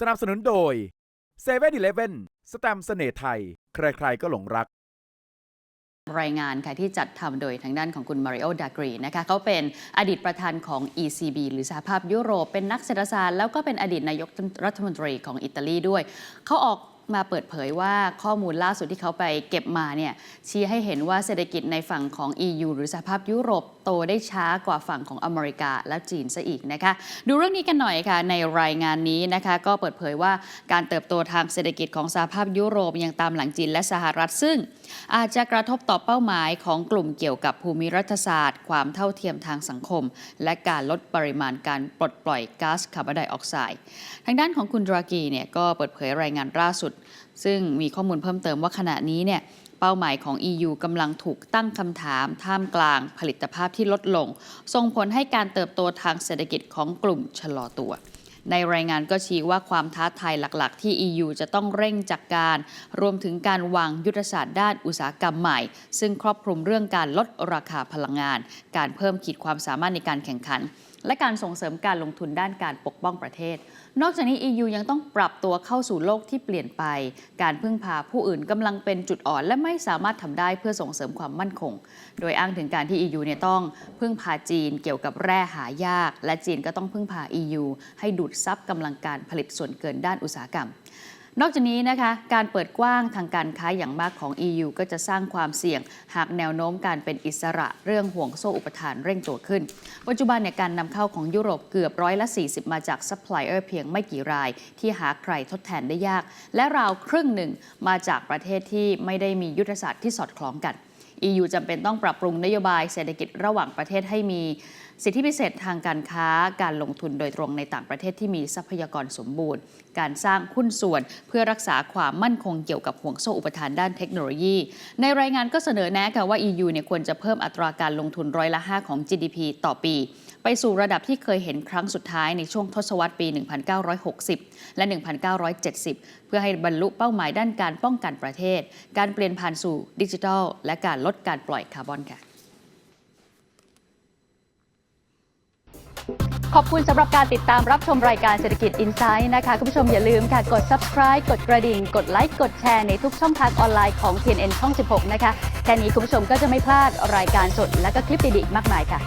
สนับสนุนโดยเซเว่นอีเลฟเว่นสแตมป์เสน่ห์ไทย ใครๆก็หลงรัก รายงานค่ะที่จัดทำโดยทางด้านของคุณมาริโอดากรีนะคะเขาเป็นอดีตประธานของ ECB หรือสหภาพยุโรป เป็นนักเศรษฐศาสตร์แล้วก็เป็นอดีตนายกรัฐมนตรีของอิตาลีด้วย เขาออก มาเปิดเผยว่าข้อมูลล่าสุดที่เขาไปเก็บมาเนี่ยชี้ให้เห็นว่าเศรษฐกิจในฝั่งของ EU หรือสหภาพยุโรปโตได้ช้ากว่าฝั่งของอเมริกาและจีนซะอีกนะคะดูเรื่องนี้กันหน่อยค่ะในรายงานนี้นะคะ ก็เปิดเผยว่าการเติบโตทางเศรษฐกิจของสหภาพยุโรปยังตามหลังจีนและสหรัฐซึ่ง อาจจะกระทบต่อเป้าหมายของกลุ่มเกี่ยวกับภูมิรัฐศาสตร์ ความเท่าเทียมทางสังคม และการลดปริมาณการปลดปล่อยก๊าซคาร์บอนไดออกไซด์ทางด้านของคุณดรากีเนี่ยก็เปิดเผยรายงานล่าสุดซึ่งมีข้อมูลเพิ่มเติมว่าขณะนี้เนี่ยเป้าหมายของ EU กำลังถูกตั้งคำถาม ท่ามกลางผลิตภาพที่ลดลง ส่งผลให้การเติบโตทางเศรษฐกิจของกลุ่มชะลอตัว ในรายงานก็ชี้ว่าความท้าทายหลักๆ ที่ EU จะต้องเร่งจัดกการ รวมถึงการวางยุทธศาสตร์ด้านอุตสาหกรรมใหม่ ซึ่งครอบคลุมเรื่องการลดราคาพลังงาน การเพิ่มขีดความสามารถในการแข่งขัน และการส่งเสริมการลงทุนด้านการปกป้องประเทศ นอกจากนี้ EU ยังต้องปรับตัวเข้าสู่โลกที่เปลี่ยนไป การพึ่งพาผู้อื่นกำลังเป็นจุดอ่อน และไม่สามารถทำได้เพื่อส่งเสริมความมั่นคง โดยอ้างถึงการที่ EU เนี่ยต้องพึ่งพาจีนเกี่ยวกับแร่หายาก และจีนก็ต้องพึ่งพา EU ให้ดูดซับกำลังการผลิตส่วนเกินด้านอุตสาหกรรม นอกจากนี้นะคะการเปิดกว้างทางการค้าอย่างมากของ EU ก็จะสร้างความเสี่ยง หากแนวโน้มการเป็นอิสระเรื่องห่วงโซ่อุปทานเร่งตัวขึ้น ปัจจุบันเนี่ยการนำเข้าของยุโรปเกือบร้อยละ 40 มาจากซัพพลายเออร์เพียงไม่กี่ราย ที่หาใครทดแทนได้ยาก และราวครึ่งหนึ่งมาจากประเทศที่ไม่ได้มียุทธศาสตร์ที่สอดคล้องกัน EU จำเป็นต้องปรับปรุงนโยบายเศรษฐกิจระหว่างประเทศให้มีสิทธิพิเศษทางการค้า การลงทุนโดยตรงในต่างประเทศที่มีทรัพยากรสมบูรณ์ การสร้างหุ้นส่วนเพื่อรักษาความมั่นคงเกี่ยวกับห่วงโซ่อุปทานด้านเทคโนโลยี ในรายงานก็เสนอแนะค่ะว่า EU เนี่ยควรจะเพิ่มอัตราการลงทุนร้อยละ 5 ของ GDP ต่อปี ไปสู่ระดับที่เคยเห็นครั้งสุดท้ายในช่วงทศวรรษปี 1960 และ 1970 เพื่อให้บรรลุเป้าหมายด้านการป้องกันประเทศ การเปลี่ยนผ่านสู่ดิจิทัล และการลดการปล่อยคาร์บอนค่ะขอบคุณสำหรับการติดตามรับชมรายการเศรษฐกิจ Insight นะคะ คุณผู้ชมอย่าลืมค่ะ กด subscribe กดกระดิ่ง กดไลค์ กดแชร์ในทุกช่องทางออนไลน์ของ TNN ช่อง 16 นะคะ แค่นี้คุณผู้ชมก็จะไม่พลาดรายการสดและก็คลิปดีๆมากมายค่ะ